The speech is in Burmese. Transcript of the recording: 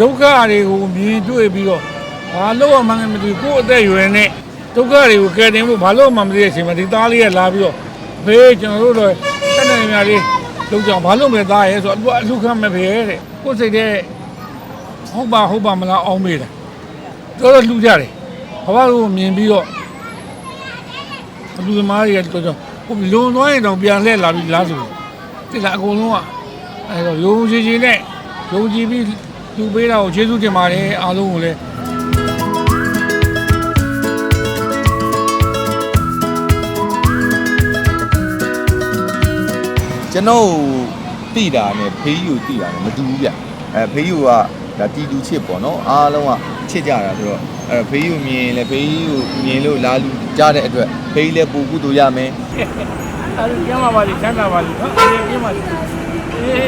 ဒုက္ခတွေကိုမြင်တွေ့ပြီးတော့ဘာလို့မှမသိဘူးကိုယ့်အသက်အရွယ်နဲ့ဒုက္ခတွေကိုကယ်တင်ဖို့ဘာလို့မှမသိတဲ့အချိန်မှာဒီသားလေးကလာပြီးတော့ဖေးကျွန်တော်တို့တော့တက်နေများလေးလုံးကြောင်ဘာလို့မလဲသားရဲဆိုတော့အလူခံမဖေးတဲ့ကိုယ်စိတ်တဲ့ဟုတ်ပါဟုတ်ပါမလားအောင်းမေးတာတော်တော်လူကြတယ်ဘာလို့မြင်ပြီးတော့လူသမားတွေကတော်တော်ဟိုလွန်သွားရင်တော့ပြန်လှည့်လာပြီးလားဆိုတိလာအကုန်လုံးကအဲတော့ယုံကြည်ကြည်နဲ့ယုံကြည်ပြီး လူပေးတာကိုကျေးဇူးတင်ပါတယ်အားလုံးကိုလည်းကျွန်တော်တိတာနဲ့ဖေးယူတိတာနဲ့မတူဘူးဗျအဲဖေးယူကဒါတီတူချစ်ပေါ့နော်အားလုံးကချစ်ကြတာဆိုတော့အဲဖေးယူမြင်လဲဖေးယူမြင်လို့လာလူကြတဲ့အတွက်ဖေးလည်းပူကုတူရမယ်အဲ့ဒီကျမ်းပါပါလိချမ်းသာပါလိနော်အဲ့ဒီကျမ်းပါလိအေး